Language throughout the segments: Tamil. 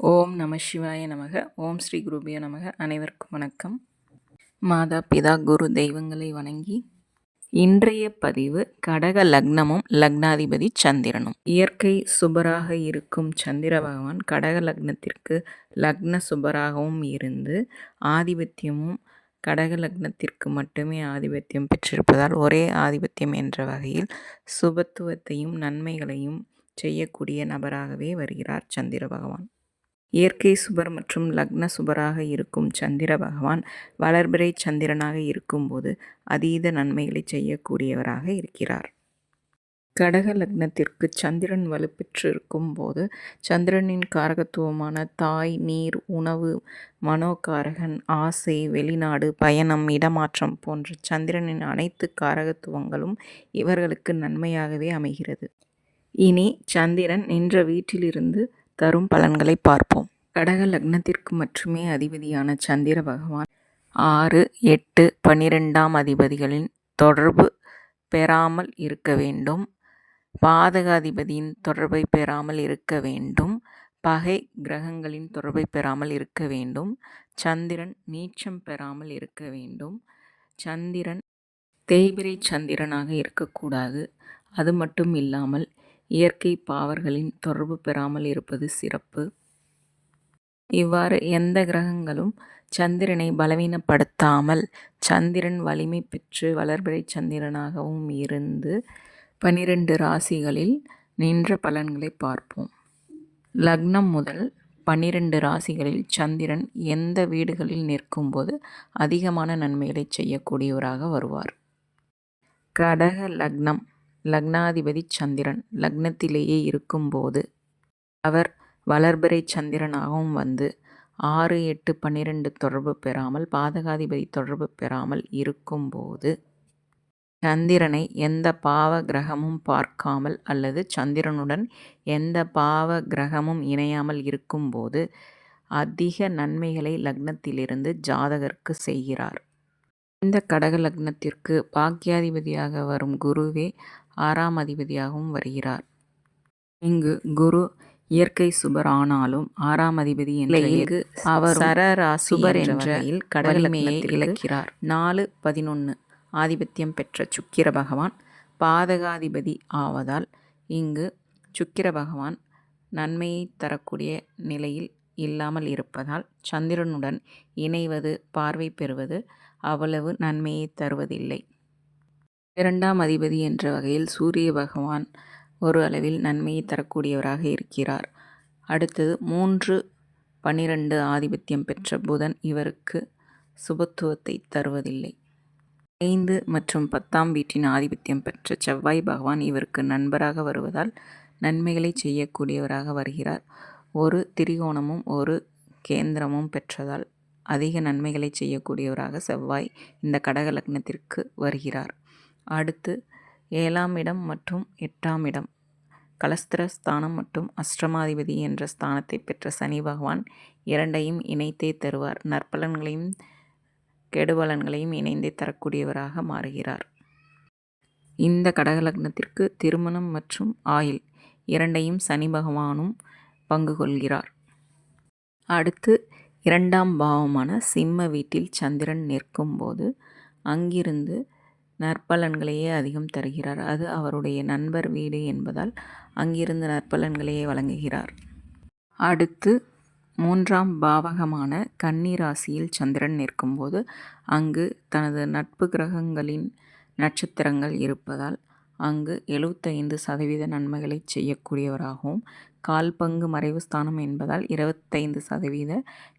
ஓம் நம சிவாய நமக. ஓம் ஸ்ரீ குருபியோ நமக. அனைவருக்கும் வணக்கம். மாதா பிதா குரு தெய்வங்களை வணங்கி இன்றைய பதிவு கடக லக்னமும் லக்னாதிபதி சந்திரனும். இயற்கை சுபராக இருக்கும் சந்திர பகவான் கடக லக்னத்திற்கு லக்ன சுபராகவும் இருந்து ஆதிபத்தியமும் கடக லக்னத்திற்கு மட்டுமே ஆதிபத்தியம் பெற்றிருப்பதால் ஒரே ஆதிபத்தியம் என்ற வகையில் சுபத்துவத்தையும் நன்மைகளையும் செய்யக்கூடிய நபராகவே வருகிறார் சந்திர பகவான். இயற்கை சுபர் மற்றும் லக்ன சுபராக இருக்கும் சந்திர பகவான் வளர்பிறை சந்திரனாக இருக்கும்போது அதீத நன்மைகளை செய்யக்கூடியவராக இருக்கிறார். கடக லக்னத்திற்கு சந்திரன் வலுப்பெற்றிருக்கும் இருக்கும்போது சந்திரனின் காரகத்துவமான தாய் நீர் உணவு மனோகாரகன் ஆசை வெளிநாடு பயணம் இடமாற்றம் போன்ற சந்திரனின் அனைத்து காரகத்துவங்களும் இவர்களுக்கு நன்மையாகவே அமைகிறது. இனி சந்திரன் நின்ற வீட்டிலிருந்து தரும் பலன்களை பார்ப்போம். கடக லக்னத்திற்கு மட்டுமே அதிபதியான சந்திர பகவான். ஆறு எட்டு பன்னிரெண்டாம் அதிபதிகளின் தொடர்பு பெறாமல் இருக்க வேண்டும். பாதகாதிபதியின் தொடர்பை பெறாமல் இருக்க வேண்டும். பகை கிரகங்களின் தொடர்பை பெறாமல் இருக்க வேண்டும். சந்திரன் நீச்சம் பெறாமல் இருக்க வேண்டும். சந்திரன் தேய்பிரை சந்திரனாக இருக்கக்கூடாது. அது மட்டும் இல்லாமல் இயற்கை பாவர்களின் தொடர்பு பெறாமல் இருப்பது சிறப்பு. இவ்வாறு எந்த கிரகங்களும் சந்திரனை பலவீனப்படுத்தாமல் சந்திரன் வலிமை பெற்று வளர்பிறை சந்திரனாகவும் இருந்து பனிரெண்டு ராசிகளில் நின்ற பலன்களை பார்ப்போம். லக்னம் முதல் பன்னிரண்டு ராசிகளில் சந்திரன் எந்த வீடுகளில் நிற்கும்போது அதிகமான நன்மைகளை செய்யக்கூடியவராக வருவார். கடக லக்னம். லக்னாதிபதி சந்திரன் லக்னத்திலேயே இருக்கும்போது அவர் வளர்பிறை சந்திரனாகவும் வந்து ஆறு எட்டு பன்னிரெண்டு தொடர்பு பெறாமல் பாதகாதிபதி தொடர்பு பெறாமல் இருக்கும்போது சந்திரனை எந்த பாவ கிரகமும் பார்க்காமல் அல்லது சந்திரனுடன் எந்த பாவ கிரகமும் இணையாமல் இருக்கும்போது அதிக நன்மைகளை லக்னத்திலிருந்து ஜாதகருக்கு செய்கிறார். இந்த கடக லக்னத்திற்கு பாக்கியாதிபதியாக வரும் குருவே ஆறாம் அதிபதியாகவும் வருகிறார். இங்கு குரு இயற்கை சுபர் ஆனாலும் ஆறாம் அதிபதி என்ற அவர் சுபர் என்ற கடமையை இழக்கிறார். நாலு பதினொன்று ஆதிபத்தியம் பெற்ற சுக்கிர பகவான் பாதகாதிபதி ஆவதால் இங்கு சுக்கிர பகவான் நன்மையை தரக்கூடிய நிலையில் இல்லாமல் இருப்பதால் சந்திரனுடன் இணைவது பார்வை பெறுவது அவ்வளவு நன்மையை தருவதில்லை. இரண்டாம் அதிபதி என்ற வகையில் சூரிய பகவான் ஒரு அளவில் நன்மையை தரக்கூடியவராக இருக்கிறார். அடுத்தது மூன்று பனிரெண்டு ஆதிபத்தியம் பெற்ற புதன் இவருக்கு சுபத்துவத்தை தருவதில்லை. ஐந்து மற்றும் பத்தாம் வீட்டின் ஆதிபத்தியம் பெற்ற செவ்வாய் பகவான் இவருக்கு நண்பராக வருவதால் நன்மைகளை செய்யக்கூடியவராக வருகிறார். ஒரு திரிகோணமும் ஒரு கேந்திரமும் பெற்றதால் அதிக நன்மைகளை செய்யக்கூடியவராக செவ்வாய் இந்த கடக லக்னத்திற்கு வருகிறார். அடுத்து ஏழாம் இடம் மற்றும் எட்டாம் இடம். கலஸ்திர ஸ்தானம் மற்றும் அஷ்டமாதிபதி என்ற ஸ்தானத்தை பெற்ற சனி பகவான் இரண்டையும் இணைத்தே தருவார். நற்பலன்களையும் கெடுபலன்களையும் இணைந்தே தரக்கூடியவராக மாறுகிறார். இந்த கடகலக்னத்திற்கு திருமணம் மற்றும் ஆயில் இரண்டையும் சனி பகவானும் பங்கு கொள்கிறார். அடுத்து இரண்டாம் பாவமான சிம்ம வீட்டில் சந்திரன் நிற்கும்போது அங்கிருந்து நற்பலன்களையே அதிகம் தருகிறார். அது அவருடைய நண்பர் வீடு என்பதால் அங்கிருந்து நற்பலன்களையே வழங்குகிறார். அடுத்து மூன்றாம் பாவகமான கன்னி ராசியில் சந்திரன் நிற்கும்போது அங்கு தனது நட்பு கிரகங்களின் நட்சத்திரங்கள் இருப்பதால் அங்கு எழுபத்தைந்து சதவீத நன்மைகளை செய்யக்கூடியவராகவும் கால் பங்கு மறைவு ஸ்தானம் என்பதால் இருபத்தைந்து சதவீத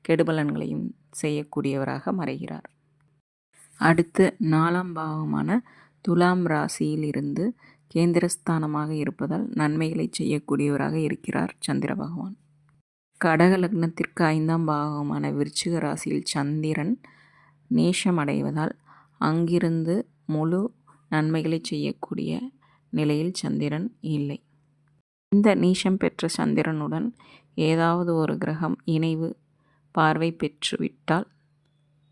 கெடுபலன்களையும் செய்யக்கூடியவராக மறைகிறார். அடுத்து நாலாம் பாவமான துலாம் ராசியில் இருந்து கேந்திரஸ்தானமாக இருப்பதால் நன்மைகளை செய்யக்கூடியவராக இருக்கிறார் சந்திர பகவான். கடக லக்னத்திற்கு ஐந்தாம் பாகமான விருச்சிக ராசியில் சந்திரன் நேஷமடைவதால் அங்கிருந்து முழு நன்மைகளை செய்யக்கூடிய நிலையில் சந்திரன் இல்லை. இந்த நீஷம் பெற்ற சந்திரனுடன் ஏதாவது ஒரு கிரகம் இணைவு பார்வை பெற்றுவிட்டால்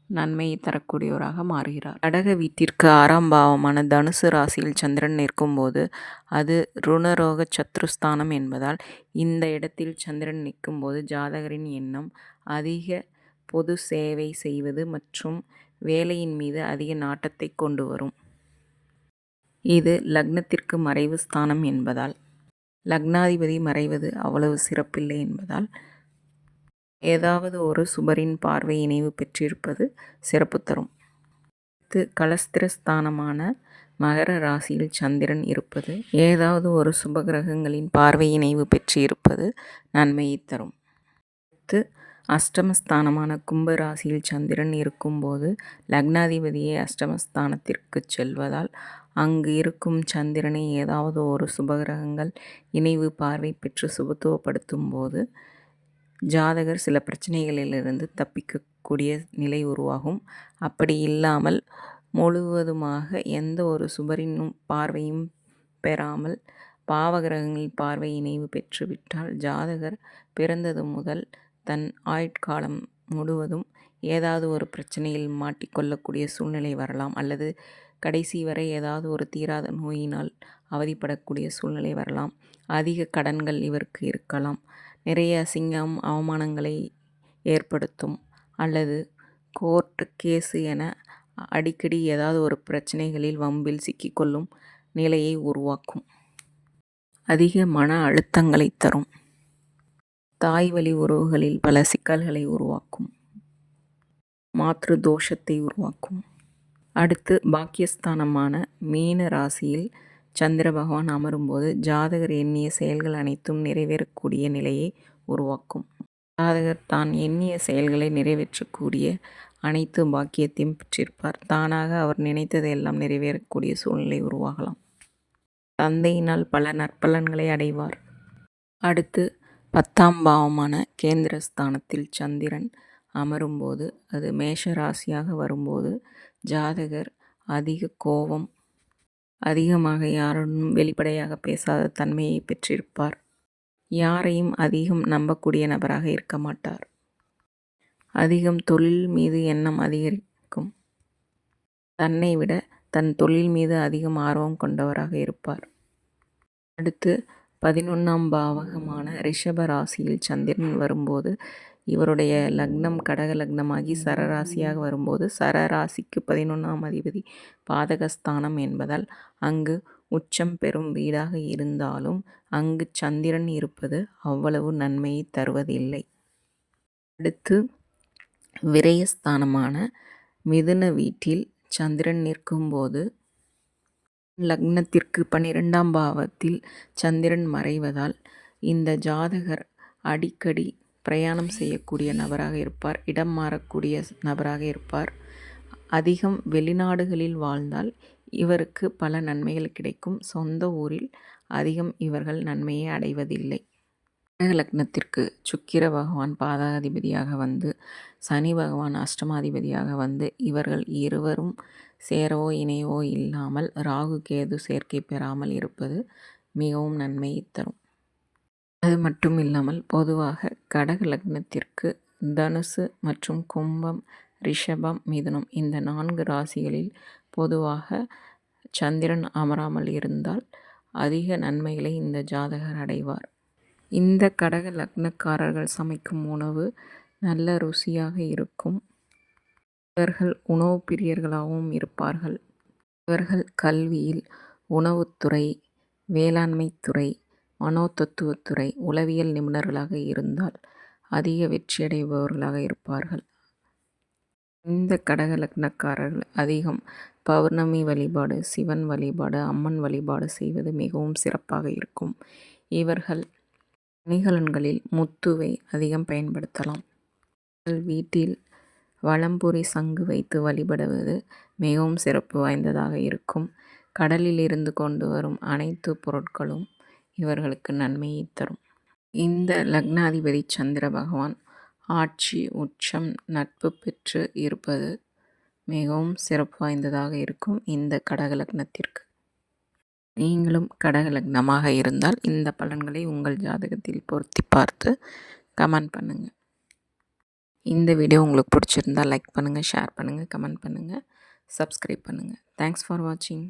நன்மையை தரக்கூடியவராக மாறுகிறார். கடக வீட்டிற்கு ஆறாம் பாவமான தனுசு ராசியில் சந்திரன் நிற்கும்போது அது ருணரோக சத்ருஸ்தானம் என்பதால் இந்த இடத்தில் சந்திரன் நிற்கும்போது ஜாதகரின் எண்ணம் அதிக பொது சேவை செய்வது மற்றும் வேலையின் மீது அதிக நாட்டத்தை கொண்டு வரும். இது லக்னத்திற்கு மறைவு ஸ்தானம் என்பதால் லக்னாதிபதி மறைவது அவ்வளவு சிறப்பில்லை என்பதால் ஏதாவது ஒரு சுபரின் பார்வை இணைவு பெற்றிருப்பது சிறப்பு தரும். அடுத்து கலஸ்திரஸ்தானமான மகர ராசியில் சந்திரன் இருப்பது ஏதாவது ஒரு சுபகிரகங்களின் பார்வை இணைவு பெற்று இருப்பது நன்மையை தரும். அடுத்து அஷ்டமஸ்தானமான கும்ப ராசியில் சந்திரன் இருக்கும்போது லக்னாதிபதியே அஷ்டமஸ்தானத்திற்கு செல்வதால் அங்கு இருக்கும் சந்திரனை ஏதாவது ஒரு சுபகிரகங்கள் இணைவு பார்வை பெற்று சுபத்துவப்படுத்தும் போது ஜாதகர் சில பிரச்சனைகளிலிருந்து தப்பிக்கக்கூடிய நிலை உருவாகும். அப்படி இல்லாமல் முழுவதுமாக எந்த ஒரு சுபரினும் பார்வையும் பெறாமல் பாவகிரகங்களின் பார்வை இணைவு பெற்றுவிட்டால் ஜாதகர் பிறந்தது முதல் தன் ஆயுட்காலம் முழுவதும் ஏதாவது ஒரு பிரச்சனையில் மாட்டிக்கொள்ளக்கூடிய சூழ்நிலை வரலாம் அல்லது கடைசி வரை ஏதாவது ஒரு தீராத நோயினால் அவதிப்படக்கூடிய சூழ்நிலை வரலாம். அதிக கடன்கள் இவருக்கு இருக்கலாம். நிறைய அசிங்கம் அவமானங்களை ஏற்படுத்தும் அல்லது கோர்ட்டு கேஸு என அடிக்கடி ஏதாவது ஒரு பிரச்சனைகளில் வம்பில் சிக்கிக்கொள்ளும் நிலையை உருவாக்கும். அதிக மன அழுத்தங்களை தரும். தாய் வழி உறவுகளில் பல சிக்கல்களை உருவாக்கும். மாற்று தோஷத்தை உருவாக்கும். அடுத்து பாக்கியஸ்தானமான மீன ராசியில் சந்திர பகவான் அமரும்போது ஜாதகர் எண்ணிய செயல்கள் அனைத்தும் நிறைவேறக்கூடிய நிலையை உருவாக்கும். ஜாதகர் தான் எண்ணிய செயல்களை நிறைவேற்றக்கூடிய அனைத்து பாக்கியத்தையும் பெற்றிருப்பார். தானாக அவர் நினைத்ததை எல்லாம் நிறைவேறக்கூடிய சூழ்நிலை உருவாகலாம். தந்தையினால் பல நற்பலன்களை அடைவார். அடுத்து பத்தாம் பாவமான கேந்திரஸ்தானத்தில் சந்திரன் அமரும்போது அது மேஷ ராசியாக வரும்போது ஜாதகர் அதிக கோபம் அதிகமாக யாருடனும் வெளிப்படையாக பேசாத தன்மையை பெற்றிருப்பார். யாரையும் அதிகம் நம்பக்கூடிய நபராக இருக்க மாட்டார். அதிகம் தொழில் மீது எண்ணம் அதிகரிக்கும். தன்னை விட தன் தொழில் மீது அதிகம் ஆர்வம் கொண்டவராக இருப்பார். அடுத்து பதினொன்றாம் பாவகமான ரிஷப ராசியில் சந்திரன் வரும்போது இவருடைய லக்னம் கடக லக்னமாகி சரராசியாக வரும்போது சரராசிக்கு பதினொன்றாம் அதிபதி பாதகஸ்தானம் என்பதால் அங்கு உச்சம் பெறும் வீடாக இருந்தாலும் அங்கு சந்திரன் இருப்பது அவ்வளவு நன்மையை தருவதில்லை. அடுத்து விரயஸ்தானமான மிதுன வீட்டில் சந்திரன் நிற்கும்போது லக்னத்திற்கு பன்னிரெண்டாம் பாவத்தில் சந்திரன் மறைவதால் இந்த ஜாதகர் அடிக்கடி பிரயாணம் செய்யக்கூடிய நபராக இருப்பார். இடம் மாறக்கூடிய நபராக இருப்பார். அதிகம் வெளிநாடுகளில் வாழ்ந்தால் இவருக்கு பல நன்மைகள் கிடைக்கும். சொந்த ஊரில் அதிகம் இவர்கள் நன்மையை அடைவதில்லை. லக்னத்திற்கு சுக்கிர பகவான் பாதாதிபதியாக வந்து சனி பகவான் அஷ்டமாதிபதியாக வந்து இவர்கள் இருவரும் சேரவோ இணையவோ இல்லாமல் ராகு கேது சேர்க்கை பெறாமல் இருப்பது மிகவும் நன்மையை தரும். அது மட்டும் இல்லாமல் பொதுவாக கடக லக்னத்திற்கு தனுசு மற்றும் கும்பம் ரிஷபம் மிதுனம் இந்த நான்கு ராசிகளில் பொதுவாக சந்திரன் அமராமல் இருந்தால் அதிக நன்மைகளை இந்த ஜாதகர் அடைவார். இந்த கடக லக்னக்காரர்கள் சமைக்கும் உணவு நல்ல ருசியாக இருக்கும். இவர்கள் உணவு பிரியர்களாகவும் இருப்பார்கள். இவர்கள் கல்வியில் உணவுத்துறை வேளாண்மைத்துறை மனோதத்துவத்துறை உளவியல் நிபுணர்களாக இருந்தால் அதிக வெற்றியடைபவர்களாக இருப்பார்கள். இந்த கடக லக்னக்காரர்கள் அதிகம் பௌர்ணமி வழிபாடு சிவன் வழிபாடு அம்மன் வழிபாடு செய்வது மிகவும் சிறப்பாக இருக்கும். இவர்கள் அணிகலன்களில் முத்துவை அதிகம் பயன்படுத்தலாம். வீட்டில் வளம்புரி சங்கு வைத்து வழிபடுவது மிகவும் சிறப்பு வாய்ந்ததாக இருக்கும். கடலில் இருந்து கொண்டு வரும் அனைத்து பொருட்களும் இவர்களுக்கு நன்மையை தரும். இந்த லக்னாதிபதி சந்திர பகவான் ஆட்சி உச்சம் நட்பு பெற்று இருப்பது மிகவும் சிறப்பு வாய்ந்ததாக இருக்கும் இந்த கடக லக்னத்திற்கு. நீங்களும் கடக லக்னமாக இருந்தால் இந்த பலன்களை உங்கள் ஜாதகத்தில் பொருத்தி பார்த்து கமெண்ட் பண்ணுங்கள் இந்த வீடியோ உங்களுக்கு பிடிச்சிருந்தா லைக் பண்ணுங்கள் ஷேர் பண்ணுங்கள் கமெண்ட் பண்ணுங்கள் சப்ஸ்கிரைப் பண்ணுங்கள் தேங்க்ஸ் ஃபார் வாட்சிங்